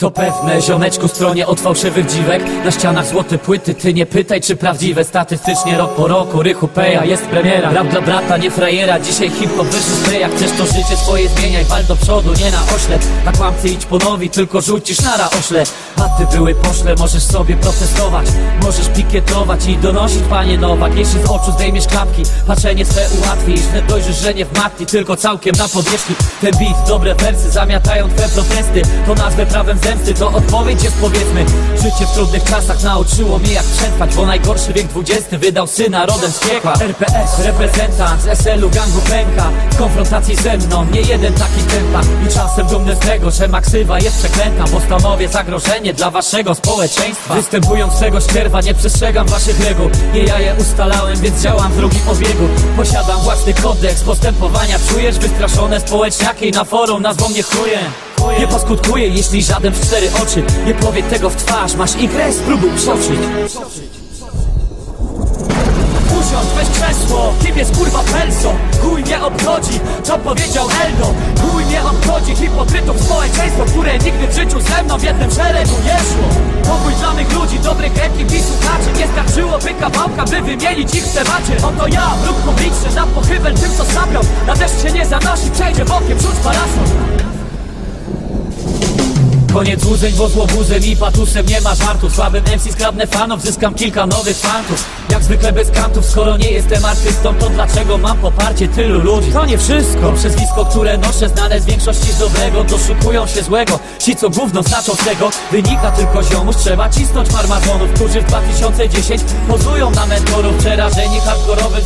To pewne, ziomeczku stronie od fałszywych dziwek. Na ścianach złote płyty, ty nie pytaj czy prawdziwe. Statystycznie rok po roku, Rychu Peja jest premiera. Rap dla brata, nie frajera, dzisiaj hip-hop versus Jak Chcesz to życie swoje zmieniaj, wal do przodu, nie na ośle. Na kłamcy idź po nowi, tylko rzucisz na ośle A ty były poszle, możesz sobie protestować. Możesz pikietować i donosić panie Nowak. Jeśli z oczu zdejmiesz klapki, patrzenie swe ułatwi. Wnet dojrzysz, że nie w matki, tylko całkiem na powierzchni. Ten beat, dobre wersy zamiatają twe protesty. To nazwę prawem zemsty, to odpowiedź jest powiedzmy. Życie w trudnych czasach nauczyło mnie jak przetrwać Bo najgorszy wiek XX wydał syna rodem z piekła. RPS, reprezentant z SL-u gangu pęka. W konfrontacji ze mną, nie jeden taki tempa. I czasem dumny z tego, że maksywa jest przeklęta Bo stanowię zagrożenie dla waszego społeczeństwa. Występując z tego ścierwa, nie przestrzegam waszych reguł. Nie ja je ustalałem, więc działam w drugim obiegu. Posiadam własny kodeks postępowania. Czujesz wystraszone społeczniaki na forum nazwą mnie chuje nie poskutkuje, jeśli żaden w cztery oczy. Nie powie tego w twarz, masz igrę, spróbuj przeoczyć Usiądź, weź krzesło, kim jest kurwa Pelso? Chuj mnie obchodzi, co powiedział Eldo. Chuj mnie obchodzi hipokrytów społeczeństwo Które nigdy w życiu ze mną w jednym szeregu nie szło. Pokój dla mych ludzi, dobrych ekip i słuchaczy Nie starczyłoby kawałka, by wymienić ich w temacie. Oto ja, wróg publiczny, na pochybel tym co sabrał Na deszcz się nie zanosi, przejdzie bokiem, rzuć parasol Koniec złudzeń, bo złobuzem i patusem nie ma żartu. Słabym MC skradnę fanów, zyskam kilka nowych fantów. Jak zwykle bez kantów, skoro nie jestem artystą To dlaczego mam poparcie tylu ludzi? To nie wszystko. Przezwisko, które noszę, znane z większości z dobrego Doszukują się złego, ci co gówno znaczą tego Wynika tylko ziomuś, trzeba cisnąć farmazonów Którzy w 2010 pozują na mentorów. Przerażeni hardkorowych